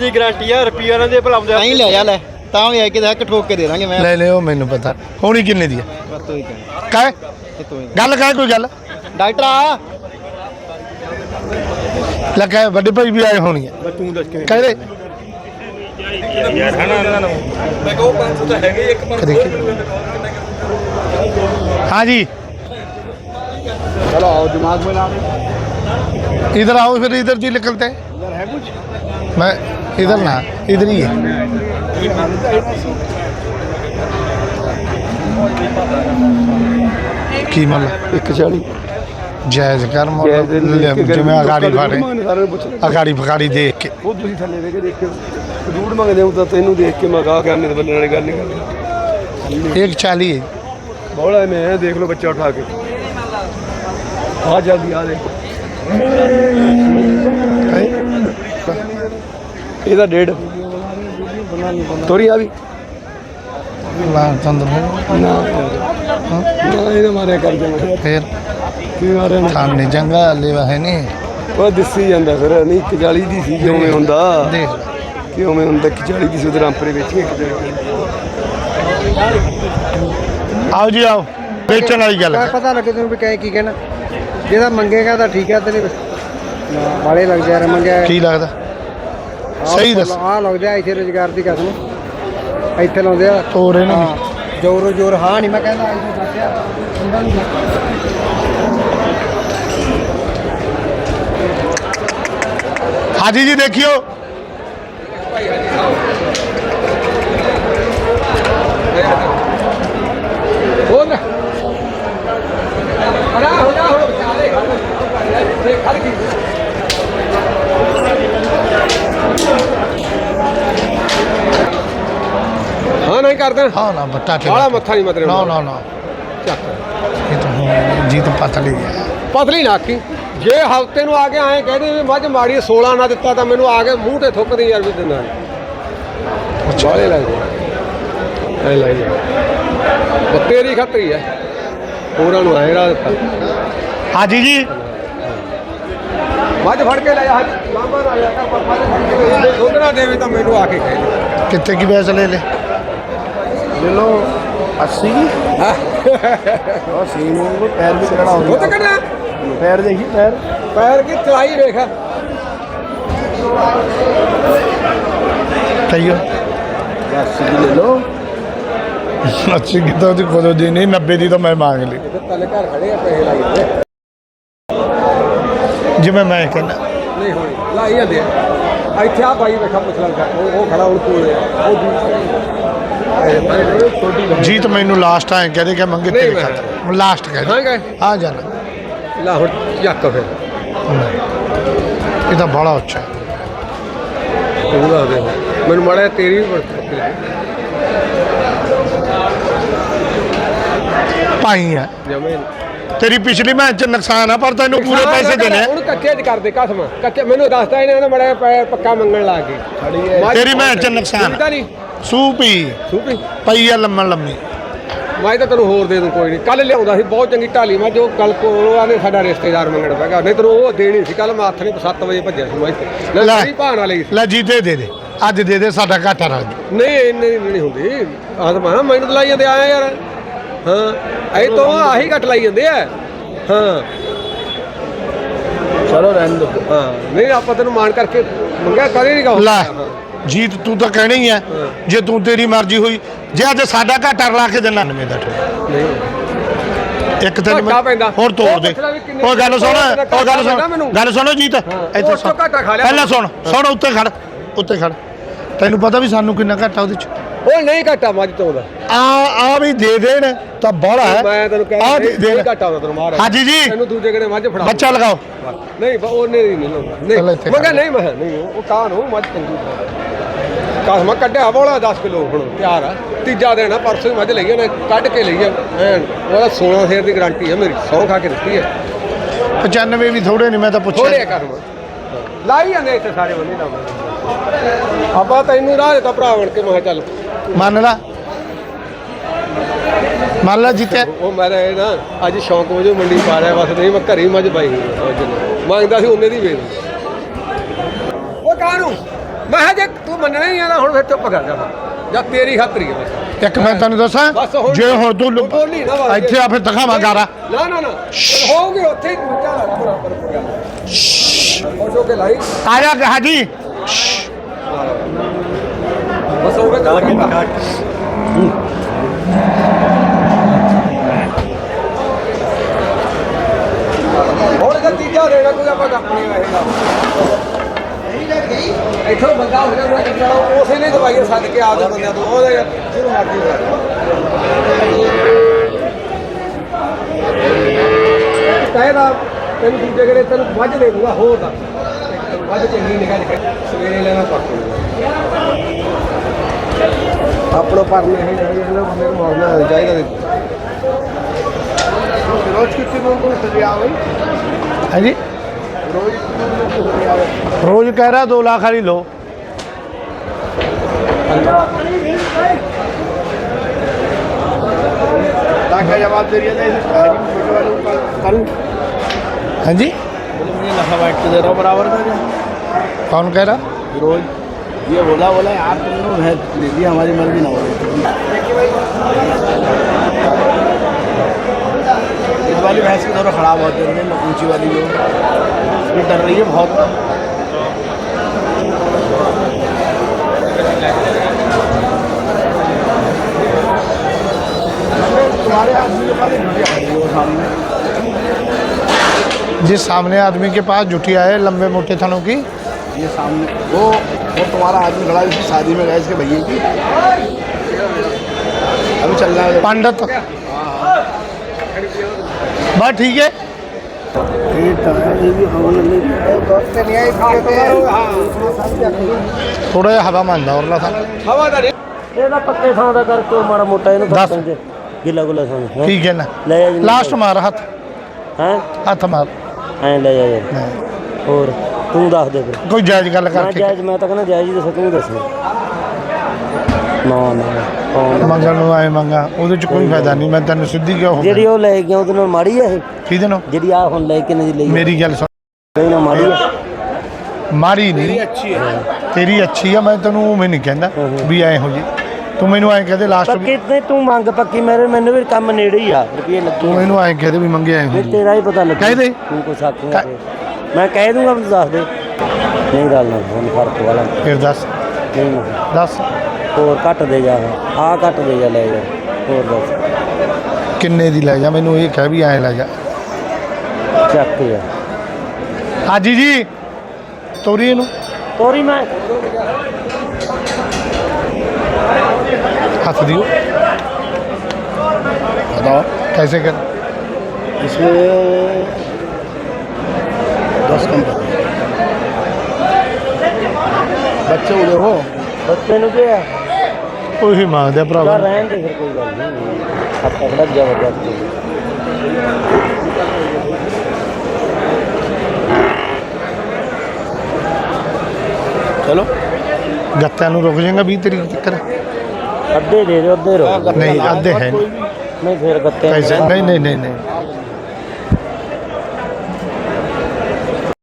ਦੀ guarantee ਆ ਰੁਪਈਆ ਇਹਨਾਂ ਦੇ ਭਲਾਉਂਦੇ ਤਾਂ ਹੀ ਲੈ ਜਾ ਲੈ ਤਾਂ ਵੀ ਆ ਕੇ ਦੇਖ ਠੋਕ ਕੇ ਦੇ ਦਾਂਗੇ ਮੈਂ ਲੈ ਲਿਓ ਮੈਨੂੰ ਪਤਾ ਹੋਣੀ ਕਿੰਨੇ ਦੀ ਹੈ ਬਸ ਤੂੰ ਹੀ ਕਹਿ ਕਾਹ ਇਹ ਤੂੰ ਹੀ ਗੱਲ ਕਾਹ ਕੋਈ ਗੱਲ ਡਾਕਟਰ ਆ ਲੱਗਾ ਵੱਡੇ ਭਾਈ ਵੀ ਆਏ ਹੋਣੀ ਹੈ ਬਸ ਤੂੰ ਦੱਸ ਕੇ ਕਹਿੰਦੇ ਮੈਂ ਕਹੋ 500 ਤਾਂ ਹੈਗੇ ਇੱਕ देखिए हाँ जी ਚਲੋ ਆਓ ਦਿਮਾਗ में ला इधर आओ फिर इधर जी निकलते हैं इधर है कुछ मैं इधर ना इधर ही है ਕੀ ਮੁੱਲ 140 ਜਾਇਜ਼ ਕਰ ਮੁੱਲ ਜਿਵੇਂ ਅਗਾੜੀ ਫਾੜੇ ਅਗਾੜੀ ਫਗਾੜੀ ਦੇਖ ਕੇ ਉਹ ਤੁਸੀਂ ਥੱਲੇ ਵੇਖ ਕੇ ਦੇਖਿਓ ਰੂੜ ਮੰਗਦੇ ਹੋ ਤਾਂ ਤੈਨੂੰ ਦੇਖ ਕੇ ਮੈਂ ਕਹਾ ਕਰਨੇ ਤੇ ਬੰਨਣ ਵਾਲੀ ਗੱਲ ਨਹੀਂ ਕਰਨੀ 140 ਹੈ ਬੋਲਾ ਮੈਂ ਇਹ ਦੇਖ ਲਓ ਬੱਚਾ ਉਠਾ ਕੇ ਆ ਜਲਦੀ ਆ ਦੇ ਇਹਦਾ ਡੇਢ। ਤੋਰੀ ਆ ਵੀ। ਲਾ ਤੰਦਰ ਨਾ। ਨਾ ਇਹਦਾ ਮਾਰਿਆ ਕਰ ਜਾਵਾਂ ਫਿਰ? ਕੀ ਮਾਰਿਆ ਖਾਣੇ ਚੰਗਾ ਲੈਵਾ ਹੈ ਨਹੀਂ। ਉਹ ਦਿਸੀ ਜਾਂਦਾ ਫਿਰ ਨਹੀਂ 41 ਦੀ ਸੀ ਕਿਵੇਂ ਹੁੰਦਾ? ਦੇਖ ਕਿਉਂ ਮੈਂ ਹੁੰਦਾ 41 ਦੀ ਸੀ ਉਧਰ ਰਾਮਪੁਰੇ ਵਿੱਚ ਇੱਕ ਆਓ ਜੀ ਆਓ। ਵੇਚਣ ਵਾਲੀ ਗੱਲ। ਪਤਾ ਲੱਗੇ ਤੈਨੂੰ ਵੀ ਕਹੇ ਕੀ ਕਹਿਣਾ। ਜਿਹਦਾ ਮੰਗੇਗਾ ਤਾਂ ਠੀਕ ਹੈ ਤੇ ਨਹੀਂ ਬਾਲੇ ਲੱਗ ਜਾ ਰਿਹਾ ਮੰਗਿਆ ਕੀ ਲੱਗਦਾ? ਸਹੀ ਦੱਸ। ਆ ਲੱਗਦਾ ਇੱਥੇ ਰੁਜ਼ਗਾਰ ਦੀ ਕਸਮ। ਇੱਥੇ ਲਾਉਂਦੇ ਆ। ਤੋਰ ਇਹਨੂੰ। ਹਾਂ, ਜ਼ੋਰੋ ਜ਼ੋਰ ਹਾਂ ਨਹੀਂ ਮੈਂ ਕਹਿੰਦਾ ਇੱਥੇ ਦੱਸਿਆ। ਉਹਨਾਂ ਨੂੰ ਹਾਜੀ ਜੀ ਦੇਖਿਓ। ਹੋ ਨਾ। ਅੜਾ ਹੋ ਚਾਲੇ ਖੜ ਗਈ। ਨਹੀਂ ਕਰਦਾ ਹਾਂ ਨਾ ਬੱਟਾ ਤੇ ਬਾਹਲਾ ਮੱਥਾ ਨਹੀਂ ਮਤਰੇ ਨਾ ਨਾ ਨਾ। ਚੱਕ। ਇਹ ਤਾਂ ਹੁਣ ਜੀਤ ਪਤਲੀ ਹੈ। ਪਤਲੀ ਨਾਕੀ ਜੇ ਹਫ਼ਤੇ ਨੂੰ ਆ ਕੇ ਐਂ ਕਹਦੇ ਵੀ ਮੱਝ ਮਾੜੀ 16 ਨਾ ਦਿੱਤਾ ਤਾਂ ਮੈਨੂੰ ਆ ਕੇ ਮੂੰਹ ਤੇ ਥੁੱਕਦੀ ਯਾਰ ਵੀ ਦਿੰਦਾ ਬਾਲੇ ਲੱਗਦੇ ਐ ਲੈ ਜਾ ਤੇਰੀ ਖਤਰੀ ਹੈ। ਹੋਰਾਂ ਨੂੰ ਐਂ ਰਾਹ ਦਿੱਤਾ। ਹਾਜੀ ਜੀ। ਮੱਝ ਫੜ ਕੇ ਲੈ ਜਾ। ਲਾਂਬਾ ਨਾ ਜਾ ਕਰ ਪਰ ਮੱਝ ਫੜ ਕੇ ਨਾ ਦੇਵੇ ਤਾਂ ਮੈਨੂੰ ਆ ਕੇ ਕਹੇ ਕਿੱਥੇ ਕੀ ਪੈਸੇ ਲੈ ਲੈ? ਲੈ ਲੋ 80 ਹਾਂ। ਉਹ ਸੀਨ ਨੂੰ ਪੈਰ ਵੀ ਕਿਹੜਾ ਦੁੱਧ ਕੱਢਣਾ। ਪੈਰ ਦੇਖੀ ਪੈਰ। ਪੈਰ ਕੀ ਚਲਾਈ ਵੇਖ। ਕਹੀਓ 80 ਲੈ ਲੋ ਅੱਛੀ ਕਿਤੋਂ ਦੀ ਖੋਦੋ ਦੀ ਨਹੀਂ 90 ਦੀ ਤਾਂ ਮੈਂ ਮੰਗ ਲਈ। ਤੇ ਤਲੇ ਘਰ ਖੜੇ ਆ ਪੈਸੇ ਲਾਈ ਜਿਵੇਂ ਮੈਂ ਕਹਿੰਦਾ। ਨਹੀਂ ਹੋਣੀ ਲਾਈ ਜਾਂਦੇ ਆ। ਇੱਥੇ ਆ ਬਾਈ ਵੇਖਾ ਪੁੱਛ ਲਾਂ ਉਹ ਉਹ ਖੜਾ ਹੁਣ ਕੋਲ ਆ ਉਹ ਦੂਸਰਾ ਛੋਟੀ ਗੱਲ ਜੀਤ ਮੈਨੂੰ ਲਾਸਟ ਆਏ ਕਹਦੇ ਕਿ ਮੰਗੇ ਨਹੀਂ ਤੇਰੇ ਮੈਂ- ਖਾਤਰ ਲਾਸਟ ਹਾਂ ਕਹਦੇ ਗਏ ਆ ਜਾਣਾ ਲਾ। ਹੁਣ ਚੱਕ ਫਿਰ। ਇਹ ਤਾਂ ਬੜਾ ਉੱਚਾ ਹੈ। ਤੂੰ ਦੱਸ ਦੇ। ਮੈਨੂੰ ਮੜਾ ਤੇਰੀ ਵੀ ਬੜੀ ਭਾਈ ਹੈ। ਜਮੇ ਤੇਰੀ ਪਿਛਲੀ ਮੈਚ ਚ ਨੁਕਸਾਨ ਆ ਪਰ ਤੈਨੂੰ ਪੂਰੇ ਪੈਸੇ ਦੇਣੇ ਆ। ਹੁਣ ਕੱਚੇ ਚ ਕਰਦੇ ਕਸਮ ਕੱਚੇ ਮੈਨੂੰ ਦੱਸਦਾ ਇਹਨੇ ਮੜਾ ਪੱਕਾ ਮੰਗਣ ਲੱਗ ਗਈ। ਤੇਰੀ ਮੈਚ ਚ ਨੁਕਸਾਨ ਨਹੀਂ। ਸੂਪੀ ਸੂਪੀ ਪਈ ਆ ਲੰਮਣ ਲੰਮੀ। ਮੈਂ ਤਾਂ ਤੈਨੂੰ ਹੋਰ ਦੇ ਦੂੰ ਕੋਈ ਨਹੀਂ। ਕੱਲ ਲਿਆਉਂਦਾ ਸੀ ਬਹੁਤ ਚੰਗੀ ਢਾਲੀ। ਮੈਂ ਜੋ ਕੱਲ ਕੋਲ ਆਨੇ ਸਾਡਾ ਰਿਸ਼ਤੇਦਾਰ ਮੰਗਣ ਪੈਗਾ ਨਹੀਂ ਤੈਨੂੰ ਉਹ ਦੇਣੀ ਸੀ ਕੱਲ ਮੈਂ ਹੱਥ ਨਹੀਂ 7 ਵਜੇ ਭੱਜਿਆ ਸੀ ਮੈਂ ਲੈ ਲੈ। ਸਾਰੀ ਭਾਣ ਵਾਲੀ ਸੀ। ਲੈ ਜੀਤੇ ਦੇ ਦੇ ਅੱਜ ਦੇ ਦੇ ਸਾਡਾ ਘਾਟਾ ਰੱਖ ਦੇ ਨਹੀਂ ਇੰਨੇ ਨਹੀਂ ਹੁੰਦੀ। ਆਹ ਤਾਂ ਮੈਂ ਕਿਹਾ ਮੈਨੂੰ ਤਾਂ ਲਾਈ ਜਾਂਦੇ ਆਇਆ ਯਾਰ। ਹਾਂ ਐ ਤੋਂ ਆਹੀ ਘੱਟ ਲਾਈ ਜਾਂਦੇ ਆ। ਹਾਂ। ਚਲੋ ਰਹਿਣ ਦੋ। ਹਾਂ ਨਹੀਂ ਆਪਾਂ ਤੈਨੂੰ ਮਾਣ ਕਰਕੇ ਮੰਗਿਆ ਕਦੇ ਨਹੀਂ ਕਹੋ। ਲੈ ਜੀਤ ਤੂੰ ਤਾਂ ਕਹਿਣਾ ਹੀ ਹੈ। ਜੇ ਤੂੰ ਤੇਰੀ ਮਰਜ਼ੀ ਹੋਈ ਜੇ ਅੱਜ ਸਾਡਾ ਘਾਟਾ ਰਲਾ ਕੇ ਦੇਣਾ ਨਵੇਂ ਦਾ ਠੋਕ। ਨਹੀਂ। ਇੱਕ ਤਿੰਨ। ਹੋਰ ਤੋੜ ਦੇ। ਉਹ ਗੱਲ ਸੁਣ ਉਹ ਗੱਲ ਸੁਣ ਮੈਨੂੰ। ਗੱਲ ਸੁਣੋ ਜੀਤ। ਇੱਥੇ ਸੁਣ। ਪਹਿਲਾਂ ਸੁਣ ਸੁਣ ਉੱਤੇ ਖੜ ਉੱਤੇ ਖੜ। ਤੈਨੂੰ ਪਤਾ ਵੀ ਸਾਨੂੰ ਕਿੰਨਾ ਘਾਟਾ ਉਹਦੇ ਚ? ਉਹ ਨਹੀਂ ਘਾਟਾ ਮੱਝ ਤੋਂ ਦਾ। ਆ ਆ ਵੀ ਦੇ ਦੇਣ ਤਾਂ ਬੜਾ ਹੈ। ਮੈਂ ਤੈਨੂੰ ਆਹ ਕਹਿੰਦਾ ਦੇ ਨਹੀਂ ਦੇਣ। ਘਾਟਾ ਤੈਨੂੰ ਮਾਰ। ਹਾਜੀ ਜੀ। ਤੈਨੂੰ ਦੂਜੇ ਕਨੇ ਮੱਝ ਫੜਾ ਬੱਚਾ ਲਗਾਓ। ਨਹੀਂ ਉਹਨੇ ਨਹੀਂ ਨਹੀਂ ਮੈਂ ਕਿਹਾ ਖੜ। ਨਹੀਂ ਮੈਂ ਕਿਹਾ ਨਹੀਂ ਉਹ ਕਾਂ ਨੂੰ ਮੱਝ ਚੰਗੀ ਕਾਸ ਮੈਂ ਕੱਢਿਆ ਬੋਲਾ 10 ਕਿਲੋ ਹੁਣ ਤਿਆਰ ਆ। ਤੀਜਾ ਆ ਪਰਸੋਂ ਮੱਝ ਲਈ ਉਹਨੇ ਕੱਢ ਕੇ ਲਈ ਆ। ਉਹਦਾ 16 ਸ਼ੇਰ ਦੀ ਗਾਰੰਟੀ ਹੈ ਮੇਰੀ ਸੌ ਖਾ ਕੇ ਦਿੱਤੀ ਹੈ 95 ਵੀ ਥੋੜੇ ਨਹੀਂ ਮੈਂ ਤਾਂ ਥੋੜੇ ਪੁੱਛਿਆ ਕਰਮ ਲਾਈ ਜਾਂਦੇ ਇੱਥੇ ਸਾਰੇ ਬੰਦੇ ਲਾਉਂਦੇ ਆਪਾਂ ਤੈਨੂੰ ਰਾਹ ਦਿੱਤਾ ਭਰਾ ਬਣ ਕੇ ਮੈਂ ਕਿਹਾ ਚੱਲ। ਮੰਨ ਲਾ। ਮੰਨ ਲਾ ਜਿੱਤੇ। ਉਹ ਮੈਂ ਇਹ ਨਾ ਅੱਜ ਸ਼ੌਂਕ ਵਜੋਂ ਮੰਡੀ ਪਾ ਰਿਹਾ ਬਸ ਨਹੀਂ ਮੈਂ ਘਰੇ ਹੀ ਮੱਝ ਪਾਈ ਅੱਜ। ਮੰਗਦਾ ਸੀ ਉਹਨੇ ਦੀ ਵੇਚ ਉਹ ਕਾਹਨੂੰ? ਮੈਂ ਕਿਹਾ ਜੇ ਤੂੰ ਮੰਨਣਾ ਹੀ ਆ ਨਾ ਹੁਣ ਫਿਰ ਚੁੱਪ ਕਰ ਜਾ। ਜਾਂ ਤੇਰੀ ਖਾਤਰੀ ਹੈ ਬਸ। ਇੱਕ ਮੈਂ ਤੈਨੂੰ ਦੱਸਾਂ ਜੇ ਹੁਣ ਤੂੰ। ਇੱਥੇ ਆ ਫਿਰ ਦਿਖਾਵਾਂ ਗਾਰਾ। ਨਾ ਨਾ ਨਾ। ਹੋਊਗੀ ਉੱਥੇ ਹੀ ਮੁੱਚਾ ਲਾ ਬਰਾਬਰ ਹੋ ਗਿਆ। ਹੋ ਕੇ ਲਾਈ। ਆ ਜਾ ਹਾਜੀ ਬਸ ਹੋ ਗਿਆ ਗੱਲ ਕੀਤਾ ਹੁਣ ਤਾਂ ਤੀਜਾ ਦੇਣਾ ਕੋਈ ਆਪਾਂ ਆਪਣੀ ਆਏਗਾ ਇੱਥੋਂ ਬੰਦਾ ਹੋ ਗਿਆ ਉਸੇ ਨੇ ਦਵਾਈਆਂ ਸੱਦ ਕੇ ਆਪਦੇ ਬੰਦਿਆਂ ਤੋਂ, ਉਹਦੇ ਜਿਹਨੂੰ ਮਰਜ਼ੀ ਕਹਿਦਾ ਤੈਨੂੰ ਦੂਜੇ ਕਿਹੜੇ ਤੈਨੂੰ ਵੱਜ ਦੇ ਦੂੰਗਾ, ਹੋਰ ਦਾ ਵੱਝ ਚੰਗੀ ਨਿਕਾ ਨਿਕਾ ਸਵੇਰੇ ਲੈਣਾ ਪੱਕ આપણો પાક નહીં ચાહીદા રોજ કેટલી લોકો આવે હાજી रोज कह रहा दो लाख वाली लो हाँ जी मुझे नफा बांट के दे रहा हूँ बराबर का कौन कह रहा रोज ये बोला बोला, यार, तुम लोग ले ली हमारी मर्ज़ी ना हो इस वाली भैंस की थोड़ा खराब होती है ऊँची वाली जो। ये डर रही है बहुत। है सामने। जिस सामने आदमी के पास जुटिया है लंबे मोटे थनों की। ये सामने वो वो तुम्हारा आदमी लड़ा इसकी शादी में गए इसके भैया की। अभी चल रहा है। पांडव तो। बात ठीक है। थोड़ा हवा मान और था। पत्ते सौदा करके माड़ा मोटा है गिला ठीक है ना। लास्ट मार हाथ। हाँ। हाथ मार। हाँ, ले जाए हाँ। और ਤੂੰ ਦੱਸ ਦੇ ਫਿਰ। ਕੋਈ ਜਾਇਜ਼ ਗੱਲ ਮੈਂ ਜਾਇਜ਼ ਮੈਂ ਤਾਂ ਕਹਿੰਦਾ ਜਾਇਜ਼ ਹੀ ਦੱਸ ਤੂੰ ਦੱਸ। ਨਾ ਨਾ ਕੌਣ? ਮੰਗਣ ਨੂੰ ਆਏ ਮੰਗਾ ਉਹਦੇ ਚ ਕੋਈ ਫਾਇਦਾ ਨਹੀਂ ਮੈਂ ਤੈਨੂੰ ਸਿੱਧੀ ਕਿਹਾ ਹੋ ਜਿਹੜੀ ਉਹ ਲੈ ਗਿਆ ਉਹਦੇ ਨਾਲ ਮਾੜੀ ਆ ਇਹ? ਕਿਹਦੇ ਨੂੰ ਜਿਹੜੀ ਆ ਹੁਣ ਲੈ ਕੇ ਨਹੀਂ ਲਈ ਮੇਰੀ ਗੱਲ ਸੁਣ। ਇਹਦੇ ਨਾਲ ਮਾੜੀ ਆ। ਮਾਰੀ ਨਹੀਂ। ਤੇਰੀ ਅੱਛੀ ਆ। ਮੈਂ ਤੈਨੂੰ ਉਵੇਂ ਨਹੀਂ ਕਹਿੰਦਾ ਵੀ ਐ ਹੋ ਜੀ। ਤੂੰ ਮੈਨੂੰ ਐਂ ਕਹਦੇ ਲਾਸਟ ਪੱਕੀ ਤੇ ਤੂੰ ਮੰਗ ਪੱਕੀ ਮੇਰੇ ਮੈਨੂੰ ਵੀ ਕੰਮ ਨੇੜੇ ਹੀ ਆ ਰੁਪਏ ਲੱਗੇ। ਤੂੰ ਮੈਨੂੰ ਐਂ ਕਹਦੇ ਵੀ ਮੰਗਿਆ ਐ ਹੋ ਜੀ। ਤੇਰਾ ਹੀ ਪਤਾ ਲੱਗੂ। ਕਹਿ ਦੇ। ਤੂੰ ਕੁਛ ਆਖੂਗਾ ਫਿਰ। ਮੈਂ ਕਹਿ ਦੂੰਗਾ ਤੂੰ ਦੱਸ ਦੇ ਨਹੀਂ ਗੱਲ ਨਾ ਹੁਣ ਫਰਕ ਵਾਲਾ ਫਿਰ ਦੱਸ ਨਹੀਂ ਨਹੀਂ ਦੱਸ ਹੋਰ ਘੱਟ ਦੇ ਜਾ ਆ ਘੱਟ ਦੇ ਜਾ ਲੈ ਜਾ ਹੋਰ ਦੱਸ ਕਿੰਨੇ ਦੀ ਲੈ ਜਾ ਮੈਨੂੰ ਇਹ ਕਹਿ ਵੀ ਐਂ ਲੈ ਜਾ ਚੱਕ ਜਾ ਹਾਜੀ ਜੀ ਤੋਰੀ ਇਹਨੂੰ ਤੋਰੀ ਮੈਂ ਹੱਥ ਦਿਓ बताओ कैसे कर इसमें दस कम कर बच्चे उधर हो ਬੱਚੇ ਨੂੰ ਕੀ ਆ ਉਹੀ ਮੰਗਦੇ ਆ ਤਾਂ ਭਰਾਵਾ ਰਹਿਣ ਦੇ ਫਿਰ ਕੋਈ ਗੱਲ ਨਹੀਂ ਆਪਾਂ ਖੜਾ ਜ਼ਬਰਦਸਤ चलो ਗੱਤਿਆਂ ਨੂੰ ਰੁਕ ਜਾਏਗਾ 20 ਤਰੀਕ ਤੱਕ ਅੱਧੇ ਦੇ ਦਿਓ ਅੱਧੇ ਰੋ ਨਹੀਂ ਅੱਧੇ ਹੈ ਨਹੀਂ ਨਹੀਂ ਫਿਰ ਗੱਤੇ ਪੈਸੇ ਨਹੀਂ ਨਹੀਂ ਨਹੀਂ ਨਹੀਂ